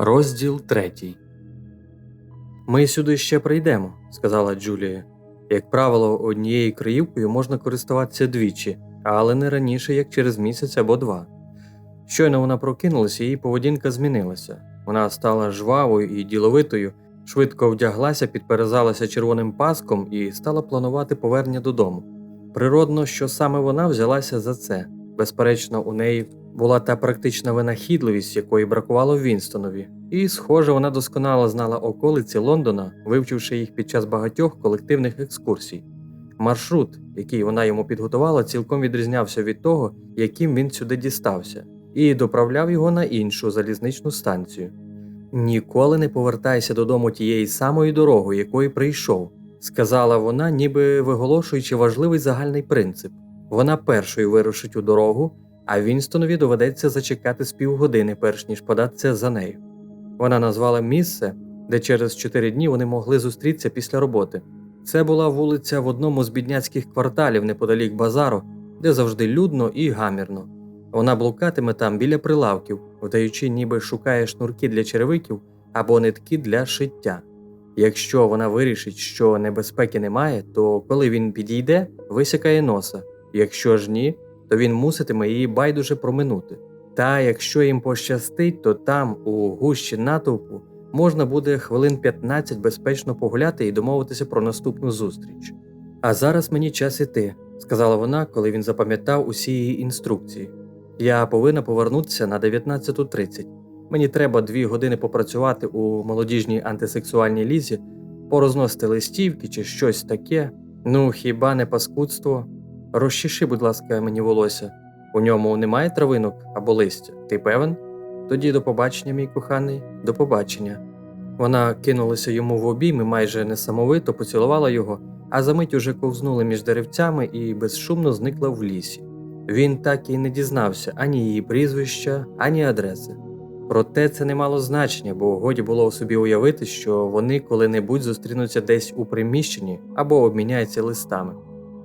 Розділ третій. Ми сюди ще прийдемо, сказала Джулія. Як правило, однією криївкою можна користуватися двічі, але не раніше, як через місяць або два. Щойно вона прокинулася, її поведінка змінилася. Вона стала жвавою і діловитою, швидко вдяглася, підперезалася червоним паском і стала планувати повернення додому. Природно, що саме вона взялася за це. Безперечно, у неї була та практична винахідливість, якої бракувало Вінстонові, і, схоже, вона досконало знала околиці Лондона, вивчивши їх під час багатьох колективних екскурсій. Маршрут, який вона йому підготувала, цілком відрізнявся від того, яким він сюди дістався, і доправляв його на іншу залізничну станцію. Ніколи не повертайся додому тієї самої дороги, якою прийшов, сказала вона, ніби виголошуючи важливий загальний принцип. Вона першою вирушить у дорогу, а Вінстонові доведеться зачекати з півгодини, перш ніж податися за нею. Вона назвала місце, де через чотири дні вони могли зустрітися після роботи. Це була вулиця в одному з бідняцьких кварталів неподалік базару, де завжди людно і гамірно. Вона блукатиме там біля прилавків, вдаючи, ніби шукає шнурки для черевиків або нитки для шиття. Якщо вона вирішить, що небезпеки немає, то коли він підійде, висякає носа. Якщо ж ні, то він муситиме її байдуже проминути. Та якщо їм пощастить, то там, у гущі натовпу, можна буде хвилин 15 безпечно погуляти і домовитися про наступну зустріч. А зараз мені час іти, сказала вона, коли він запам'ятав усі її інструкції. Я повинна повернутися на 19.30. Мені треба дві години попрацювати у молодіжній антисексуальній лізі, порозносити листівки чи щось таке. Ну, хіба не паскудство? Розчеши, будь ласка, мені волосся. У ньому немає травинок або листя. Ти певен? Тоді до побачення, мій коханий, до побачення. Вона кинулася йому в обійми, майже несамовито поцілувала його, а за мить уже ковзнули між деревцями і безшумно зникла в лісі. Він так і не дізнався ані її прізвища, ані адреси. Проте це не мало значення, бо годі було собі уявити, що вони коли-небудь зустрінуться десь у приміщенні або обміняються листами.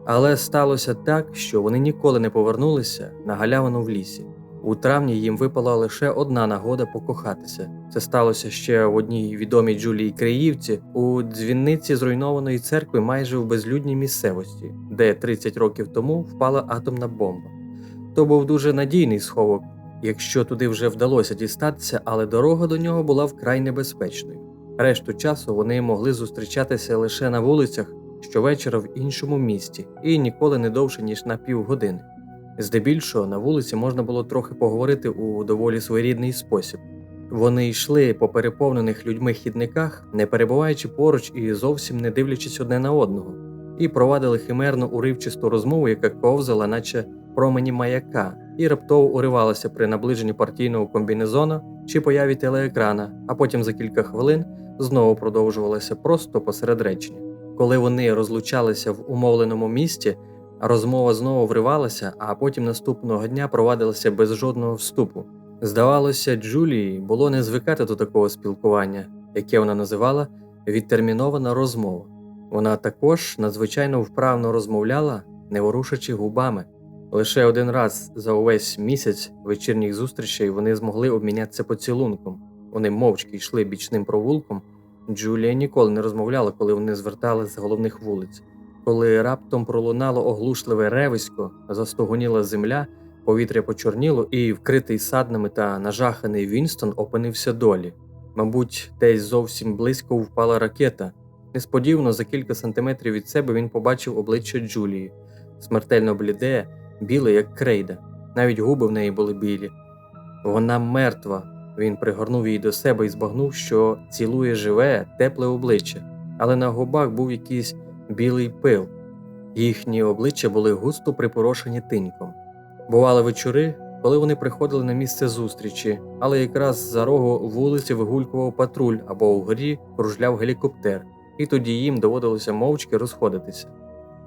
Але сталося так, що вони ніколи не повернулися на галявину в лісі. У травні їм випала лише одна нагода покохатися. Це сталося ще в одній відомій Джулії Криївці у дзвінниці зруйнованої церкви майже в безлюдній місцевості, де 30 років тому впала атомна бомба. То був дуже надійний сховок, якщо туди вже вдалося дістатися, але дорога до нього була вкрай небезпечною. Решту часу вони могли зустрічатися лише на вулицях щовечора в іншому місті і ніколи не довше, ніж на півгодини. Здебільшого на вулиці можна було трохи поговорити у доволі своєрідний спосіб. Вони йшли по переповнених людьми хідниках, не перебуваючи поруч і зовсім не дивлячись одне на одного, і провадили химерну уривчисту розмову, яка ковзала, наче промені маяка, і раптово уривалася при наближенні партійного комбінезона чи появі телеекрана, а потім за кілька хвилин знову продовжувалася просто посеред речення. Коли вони розлучалися в умовленому місті, розмова знову вривалася, а потім наступного дня провадилася без жодного вступу. Здавалося, Джулії було не звикати до такого спілкування, яке вона називала відтермінована розмова. Вона також надзвичайно вправно розмовляла, не ворушачи губами. Лише один раз за увесь місяць вечірніх зустрічей вони змогли обмінятися поцілунком. Вони мовчки йшли бічним провулком. Джулія ніколи не розмовляла, коли вони звертали з головних вулиць. Коли раптом пролунало оглушливе ревисько, застогоніла земля, повітря почорніло, і вкритий саднами та нажаханий Вінстон опинився долі. Мабуть, десь зовсім близько впала ракета. Несподівано за кілька сантиметрів від себе він побачив обличчя Джулії, смертельно бліде, біле, як крейда. Навіть губи в неї були білі. Вона мертва. Він пригорнув її до себе і збагнув, що цілує живе, тепле обличчя, але на губах був якийсь білий пил. Їхні обличчя були густо припорошені тиньком. Бували вечори, коли вони приходили на місце зустрічі, але якраз за рогу вулиці вигулькував патруль або вгорі кружляв гелікоптер, і тоді їм доводилося мовчки розходитися.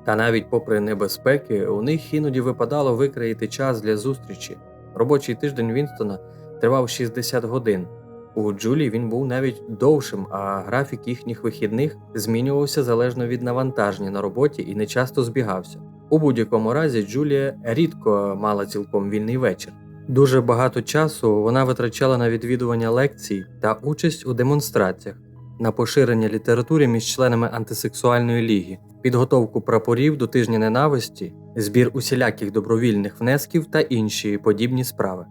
Та навіть попри небезпеки, у них іноді випадало викраїти час для зустрічі. Робочий тиждень Вінстона тривав 60 годин. У Джулі він був навіть довшим, а графік їхніх вихідних змінювався залежно від навантаження на роботі і не часто збігався. У будь-якому разі Джулія рідко мала цілком вільний вечір. Дуже багато часу вона витрачала на відвідування лекцій та участь у демонстраціях, на поширення літератури між членами антисексуальної ліги, підготовку прапорів до тижня ненависті, збір усіляких добровільних внесків та інші подібні справи.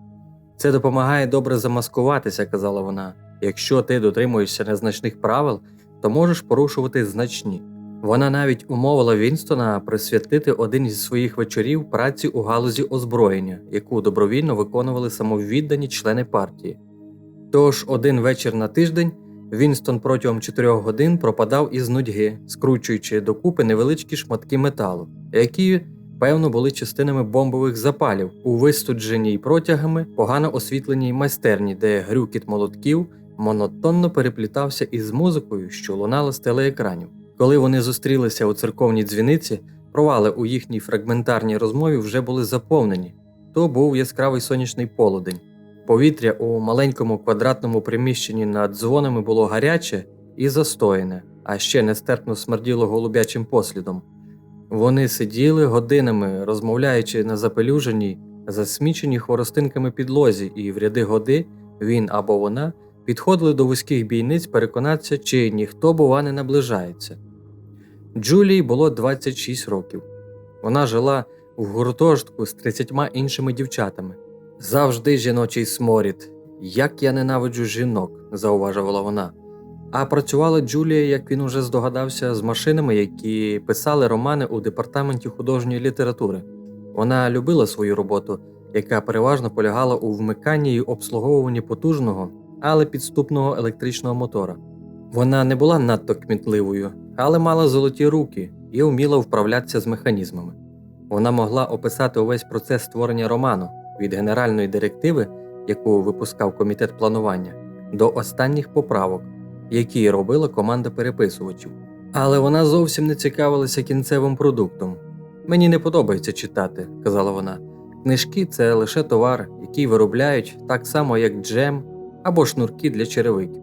Це допомагає добре замаскуватися, казала вона. Якщо ти дотримуєшся незначних правил, то можеш порушувати значні. Вона навіть умовила Вінстона присвятити один із своїх вечорів праці у галузі озброєння, яку добровільно виконували самовіддані члени партії. Тож один вечір на тиждень Вінстон протягом 4 годин пропадав із нудьги, скручуючи докупи невеличкі шматки металу, які, певно, були частинами бомбових запалів у вистудженій протягами погано освітленій майстерні, де грюкіт молотків монотонно переплітався із музикою, що лунала з телеекранів. Коли вони зустрілися у церковній дзвіниці, провали у їхній фрагментарній розмові вже були заповнені. То був яскравий сонячний полудень. Повітря у маленькому квадратному приміщенні над дзвонами було гаряче і застояне, а ще нестерпно смерділо голубячим послідом. Вони сиділи годинами, розмовляючи на запелюженій, засміченій хворостинками підлозі, і в ряди годи він або вона підходили до вузьких бійниць переконатися, чи ніхто, бува, не наближається. Джулії було 26 років. Вона жила в гуртожитку з 30 іншими дівчатами. Завжди жіночий сморід. Як я ненавиджу жінок, зауважувала вона. А працювала Джулія, як він уже здогадався, з машинами, які писали романи у департаменті художньої літератури. Вона любила свою роботу, яка переважно полягала у вмиканні й обслуговуванні потужного, але підступного електричного мотора. Вона не була надто кмітливою, але мала золоті руки і вміла вправлятися з механізмами. Вона могла описати увесь процес створення роману від генеральної директиви, яку випускав комітет планування, до останніх поправок, які робила команда переписувачів. Але вона зовсім не цікавилася кінцевим продуктом. Мені не подобається читати, казала вона. Книжки це лише товар, який виробляють так само, як джем або шнурки для черевиків.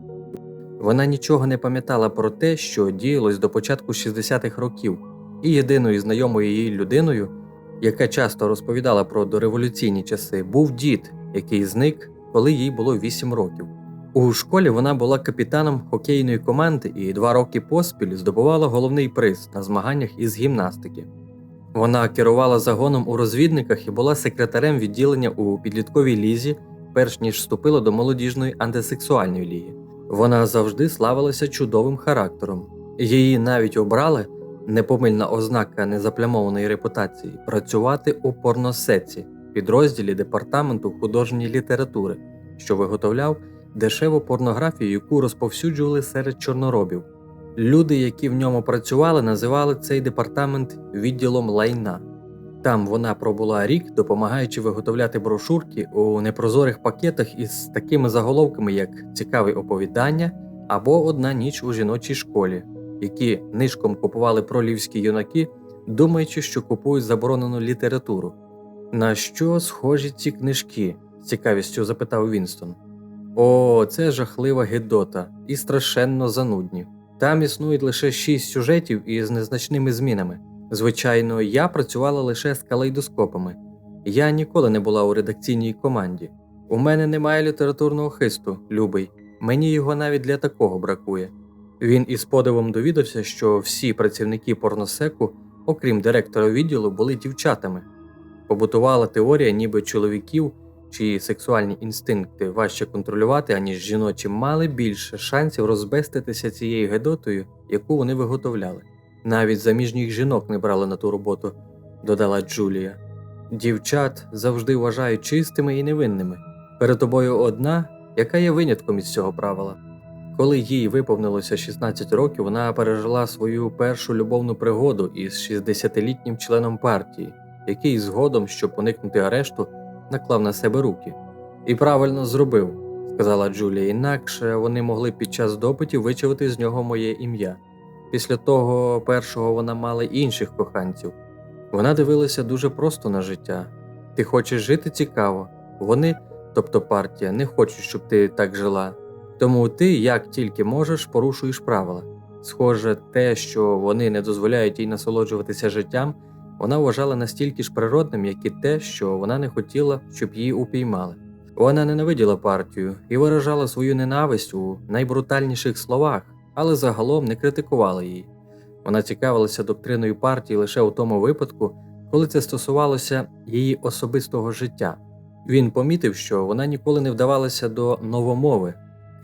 Вона нічого не пам'ятала про те, що діялось до початку 60-х років, і єдиною знайомою її людиною, яка часто розповідала про дореволюційні часи, був дід, який зник, коли їй було 8 років. У школі вона була капітаном хокейної команди і два роки поспіль здобувала головний приз на змаганнях із гімнастики. Вона керувала загоном у розвідниках і була секретарем відділення у підлітковій лізі, перш ніж вступила до молодіжної антисексуальної ліги. Вона завжди славилася чудовим характером. Її навіть обрали непомильна ознака незаплямованої репутації працювати у порносеці, підрозділі департаменту художньої літератури, що виготовляв дешеву порнографію, яку розповсюджували серед чорноробів. Люди, які в ньому працювали, називали цей департамент відділом лайна. Там вона пробула рік, допомагаючи виготовляти брошурки у непрозорих пакетах із такими заголовками, як цікаві оповідання або Одна ніч у жіночій школі, які нишком купували пролівські юнаки, думаючи, що купують заборонену літературу. На що схожі ці книжки? з цікавістю запитав Вінстон. О, це жахлива гидота і страшенно занудні. Там існують лише шість сюжетів із незначними змінами. Звичайно, я працювала лише з калейдоскопами. Я ніколи не була у редакційній команді. У мене немає літературного хисту, любий, мені його навіть для такого бракує. Він із подивом довідався, що всі працівники порносеку, окрім директора відділу, були дівчатами. Побутувала теорія, ніби чоловіків, чиї сексуальні інстинкти важче контролювати, аніж жіночі, мали більше шансів розбеститися цією гедотою, яку вони виготовляли. Навіть заміжніх жінок не брали на ту роботу, додала Джулія. Дівчат завжди вважають чистими і невинними. Перед тобою одна, яка є винятком із цього правила. Коли їй виповнилося 16 років, вона пережила свою першу любовну пригоду із 60-літнім членом партії, який згодом, щоб уникнути арешту, наклав на себе руки. І правильно зробив, сказала Джулія, інакше вони могли під час допитів вичавити з нього моє ім'я. Після того першого вона мала інших коханців. Вона дивилася дуже просто на життя. Ти хочеш жити цікаво. Вони, тобто партія, не хочуть, щоб ти так жила. Тому ти, як тільки можеш, порушуєш правила. Схоже, те, що вони не дозволяють їй насолоджуватися життям, вона вважала настільки ж природним, як і те, що вона не хотіла, щоб її упіймали. Вона ненавиділа партію і виражала свою ненависть у найбрутальніших словах, але загалом не критикувала її. Вона цікавилася доктриною партії лише у тому випадку, коли це стосувалося її особистого життя. Він помітив, що вона ніколи не вдавалася до новомови,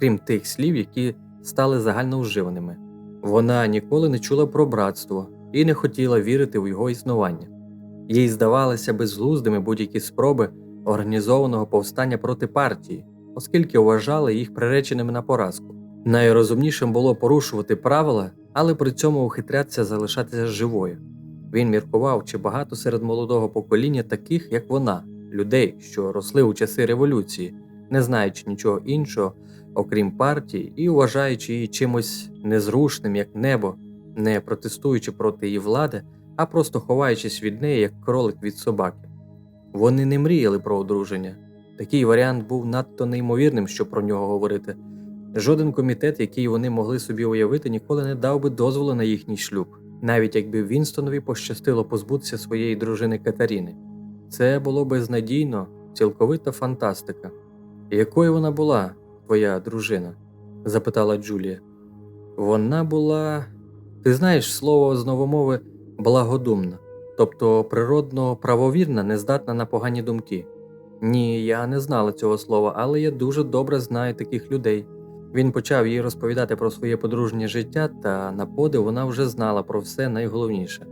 крім тих слів, які стали загальновживаними. Вона ніколи не чула про братство і не хотіла вірити в його існування. Їй здавалися безглуздими будь-які спроби організованого повстання проти партії, оскільки вважали їх приреченими на поразку. Найрозумнішим було порушувати правила, але при цьому ухитрятися залишатися живою. Він міркував, чи багато серед молодого покоління таких, як вона, людей, що росли у часи революції, не знаючи нічого іншого, окрім партії, і вважаючи її чимось незрушним, як небо, не протестуючи проти її влади, а просто ховаючись від неї, як кролик від собаки. Вони не мріяли про одруження. Такий варіант був надто неймовірним, щоб про нього говорити. Жоден комітет, який вони могли собі уявити, ніколи не дав би дозволу на їхній шлюб, навіть якби Вінстонові пощастило позбутися своєї дружини Катаріни. Це було безнадійно, цілковита фантастика. Якою вона була, твоя дружина? запитала Джулія. Вона була. Ти знаєш слово з новомови благодумна, тобто природно правовірна, нездатна на погані думки. Ні, я не знала цього слова, але я дуже добре знаю таких людей. Він почав їй розповідати про своє подружнє життя, та на подив вона вже знала про все найголовніше.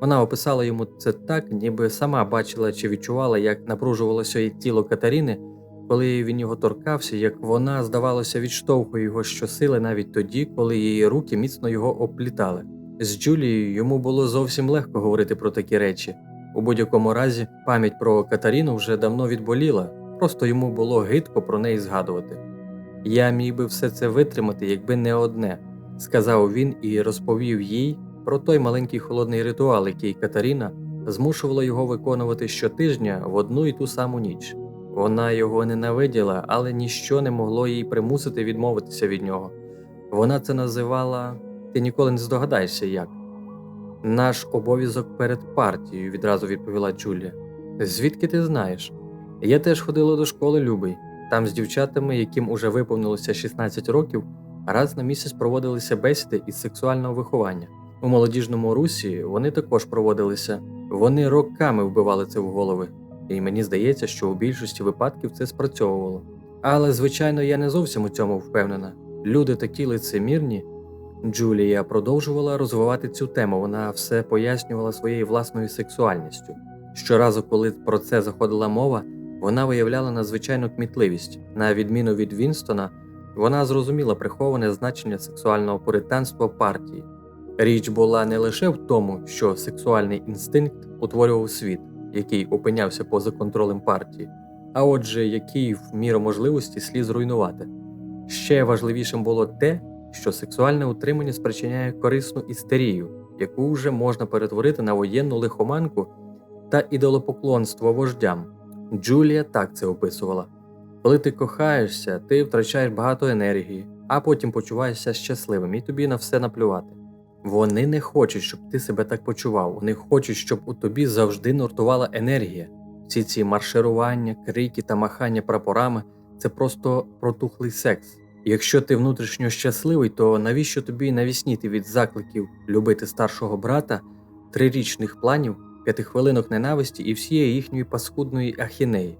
Вона описала йому це так, ніби сама бачила чи відчувала, як напружувалося тіло Катаріни, коли він його торкався, як вона, здавалося, відштовхує його щосили навіть тоді, коли її руки міцно його оплітали. З Джулією йому було зовсім легко говорити про такі речі. У будь-якому разі, пам'ять про Катаріну вже давно відболіла, просто йому було гидко про неї згадувати. Я міг би все це витримати, якби не одне, сказав він і розповів їй про той маленький холодний ритуал, який Катаріна змушувала його виконувати щотижня в одну і ту саму ніч. Вона його ненавиділа, але ніщо не могло їй примусити відмовитися від нього. Вона це називала ти ніколи не здогадаєшся як. Наш обов'язок перед партією, відразу відповіла Джулія. Звідки ти знаєш? Я теж ходила до школи Любий. Там з дівчатами, яким уже виповнилося 16 років, раз на місяць проводилися бесіди із сексуального виховання. У молодіжному русі вони також проводилися. Вони роками вбивали це в голови, і мені здається, що у більшості випадків це спрацьовувало. Але, звичайно, я не зовсім у цьому впевнена. Люди такі лицемірні. Джулія продовжувала розвивати цю тему, вона все пояснювала своєю власною сексуальністю. Щоразу, коли про це заходила мова, вона виявляла надзвичайну кмітливість. На відміну від Вінстона, вона зрозуміла приховане значення сексуального пуританства партії. Річ була не лише в тому, що сексуальний інстинкт утворював світ, який опинявся поза контролем партії, а отже, який в міру можливості слід зруйнувати. Ще важливішим було те, що сексуальне утримання спричиняє корисну істерію, яку вже можна перетворити на воєнну лихоманку та ідолопоклонство вождям. Джулія так це описувала. Коли ти кохаєшся, ти втрачаєш багато енергії, а потім почуваєшся щасливим і тобі на все наплювати. Вони не хочуть, щоб ти себе так почував. Вони хочуть, щоб у тобі завжди нуртувала енергія. Всі ці марширування, крики та махання прапорами це просто протухлий секс. Якщо ти внутрішньо щасливий, то навіщо тобі навісніти від закликів любити старшого брата, трирічних планів, п'ятихвилинок ненависті і всієї їхньої паскудної ахінеї?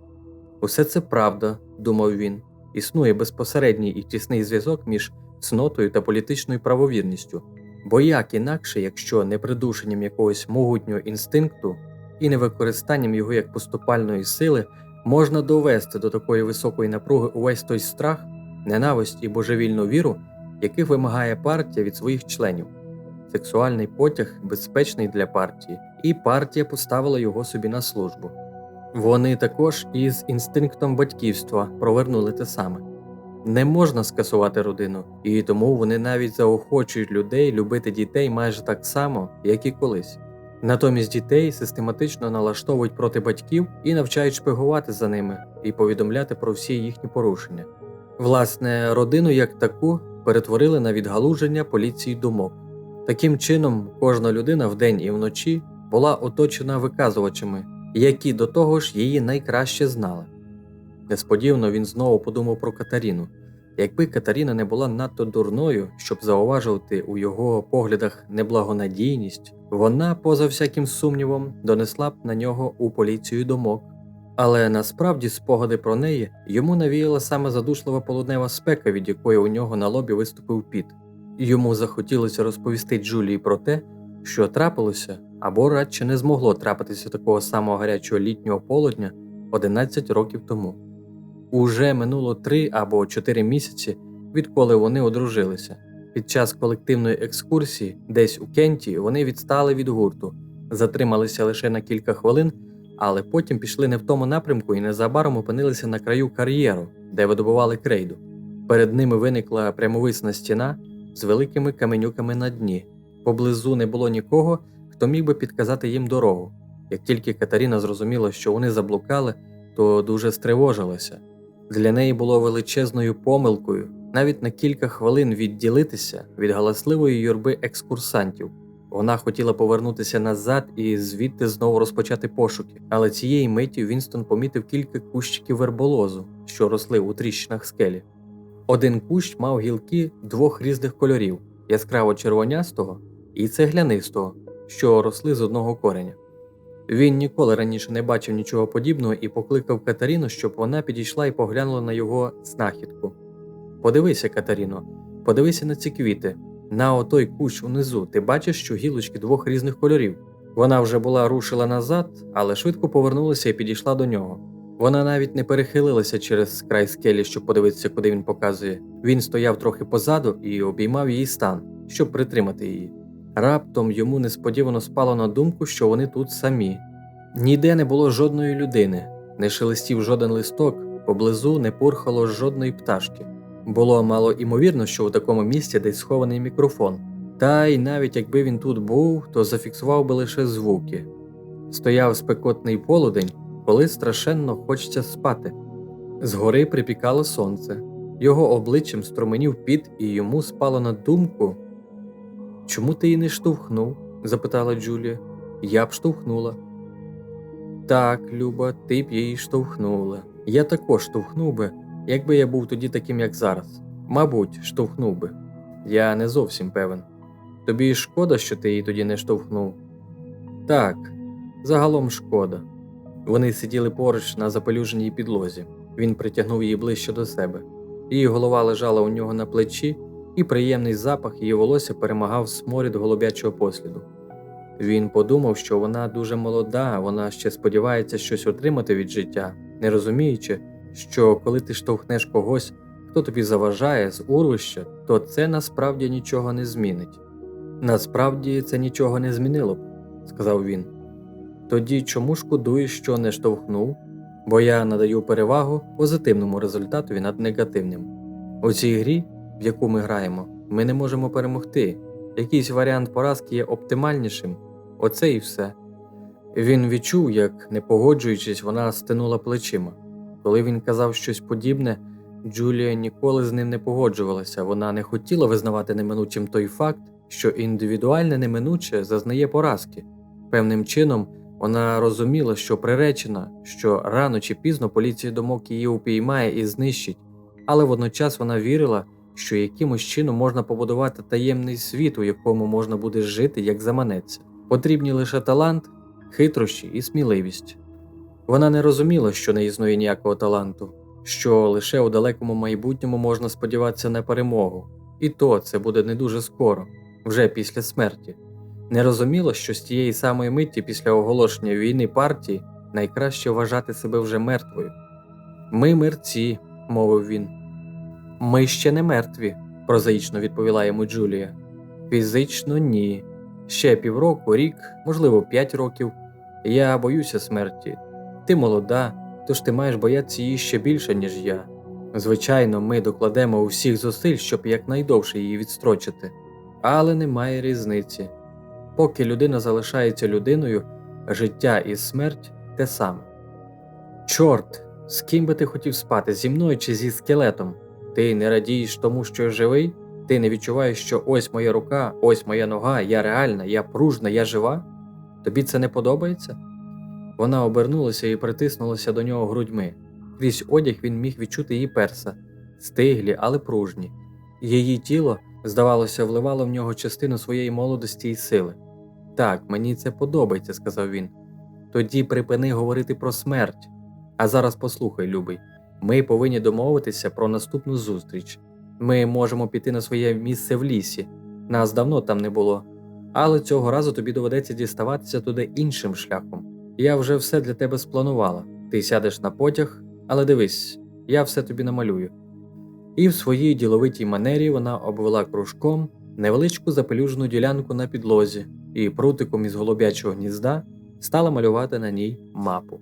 Усе це правда, думав він. Існує безпосередній і тісний зв'язок між цнотою та політичною правовірністю. Бо як інакше, якщо не придушенням якогось могутнього інстинкту і не використанням його як поступальної сили можна довести до такої високої напруги увесь той страх, ненависть і божевільну віру, яких вимагає партія від своїх членів. Сексуальний потяг безпечний для партії, і партія поставила його собі на службу. Вони також із інстинктом батьківства провернули те саме. Не можна скасувати родину, і тому вони навіть заохочують людей любити дітей майже так само, як і колись. Натомість дітей систематично налаштовують проти батьків і навчають шпигувати за ними і повідомляти про всі їхні порушення. Власне, родину як таку перетворили на відгалуження поліції думок. Таким чином, кожна людина вдень і вночі була оточена виказувачами, які до того ж її найкраще знали. Несподівано він знову подумав про Катаріну. Якби Катаріна не була надто дурною, щоб зауважувати у його поглядах неблагонадійність, вона, поза всяким сумнівом, донесла б на нього у поліцію домок. Але насправді спогади про неї йому навіяла саме задушлива полуднева спека, від якої у нього на лобі виступив піт. Йому захотілося розповісти Джулії про те, що трапилося, або радше не змогло трапитися такого самого гарячого літнього полудня 11 років тому. Уже минуло три або чотири місяці, відколи вони одружилися. Під час колективної екскурсії, десь у Кенті, вони відстали від гурту, затрималися лише на кілька хвилин, але потім пішли не в тому напрямку і незабаром опинилися на краю кар'єру, де видобували крейду. Перед ними виникла прямовисна стіна з великими каменюками на дні. Поблизу не було нікого, хто міг би підказати їм дорогу. Як тільки Катаріна зрозуміла, що вони заблукали, то дуже стривожилася. Для неї було величезною помилкою навіть на кілька хвилин відділитися від галасливої юрби екскурсантів. Вона хотіла повернутися назад і звідти знову розпочати пошуки, але цієї миті Вінстон помітив кілька кущиків верболозу, що росли у тріщинах скелі. Один кущ мав гілки двох різних кольорів яскраво червонястого і цеглянистого, що росли з одного кореня. Він ніколи раніше не бачив нічого подібного і покликав Катаріну, щоб вона підійшла і поглянула на його знахідку. Подивися, Катаріно, подивися на ці квіти. На отой кущ унизу ти бачиш, що гілочки двох різних кольорів. Вона вже була рушила назад, але швидко повернулася і підійшла до нього. Вона навіть не перехилилася через край скелі, щоб подивитися, куди він показує. Він стояв трохи позаду і обіймав її стан, щоб притримати її. Раптом йому несподівано спало на думку, що вони тут самі. Ніде не було жодної людини, не шелестів жоден листок, поблизу не пурхало жодної пташки. Було мало імовірно, що у такому місці десь схований мікрофон. Та й навіть якби він тут був, то зафіксував би лише звуки. Стояв спекотний полудень, коли страшенно хочеться спати. Згори припікало сонце, його обличчям струменів піт, і йому спало на думку. Чому ти її не штовхнув? запитала Джулія. Я б штовхнула. Так, Люба, ти б її штовхнула. Я також штовхнув би, якби я був тоді таким, як зараз. Мабуть, штовхнув би. Я не зовсім певен. Тобі шкода, що ти її тоді не штовхнув? Так, загалом шкода. Вони сиділи поруч на запелюженій підлозі. Він притягнув її ближче до себе. Її голова лежала у нього на плечі, і приємний запах її волосся перемагав сморід голубячого посліду. Він подумав, що вона дуже молода, вона ще сподівається щось отримати від життя, не розуміючи, що коли ти штовхнеш когось, хто тобі заважає з урвища, то це насправді нічого не змінить. Насправді це нічого не змінило б, сказав він. Тоді чому шкодуєш, що не штовхнув? Бо я надаю перевагу позитивному результатові над негативним. У цій грі, в яку ми граємо, ми не можемо перемогти. Якийсь варіант поразки є оптимальнішим. Оце і все. Він відчув, як, не погоджуючись, вона стинула плечима. Коли він казав щось подібне, Джулія ніколи з ним не погоджувалася, вона не хотіла визнавати неминучим той факт, що індивідуальне неминуче зазнає поразки. Певним чином вона розуміла, що приречена, що рано чи пізно поліція домок її упіймає і знищить, але водночас вона вірила, що якимось чином можна побудувати таємний світ, у якому можна буде жити як заманеться. Потрібні лише талант, хитрощі і сміливість. Вона не розуміла, що не існує ніякого таланту, що лише у далекому майбутньому можна сподіватися на перемогу, і то це буде не дуже скоро, вже після смерті. Не розуміла, що з тієї самої миті після оголошення війни партії найкраще вважати себе вже мертвою. Ми мерці, мовив він. Ми ще не мертві, прозаїчно відповіла йому Джулія. Фізично ні. Ще півроку, рік, можливо, п'ять років. Я боюся смерті. Ти молода, тож ти маєш боятися її ще більше, ніж я. Звичайно, ми докладемо усіх зусиль, щоб якнайдовше її відстрочити, але немає різниці. Поки людина залишається людиною, життя і смерть те саме. Чорт, з ким би ти хотів спати, зі мною чи зі скелетом? Ти не радієш тому, що я живий? Ти не відчуваєш, що ось моя рука, ось моя нога, я реальна, я пружна, я жива? Тобі це не подобається? Вона обернулася і притиснулася до нього грудьми. Крізь одяг він міг відчути її перса, стиглі, але пружні. Її тіло, здавалося, вливало в нього частину своєї молодості і сили. Так, мені це подобається, сказав він. Тоді припини говорити про смерть. А зараз послухай, любий, ми повинні домовитися про наступну зустріч. Ми можемо піти на своє місце в лісі. Нас давно там не було. Але цього разу тобі доведеться діставатися туди іншим шляхом. Я вже все для тебе спланувала. Ти сядеш на потяг, але дивись, я все тобі намалюю. І в своїй діловитій манері вона обвела кружком невеличку запелюжну ділянку на підлозі і прутиком із голуб'ячого гнізда стала малювати на ній мапу.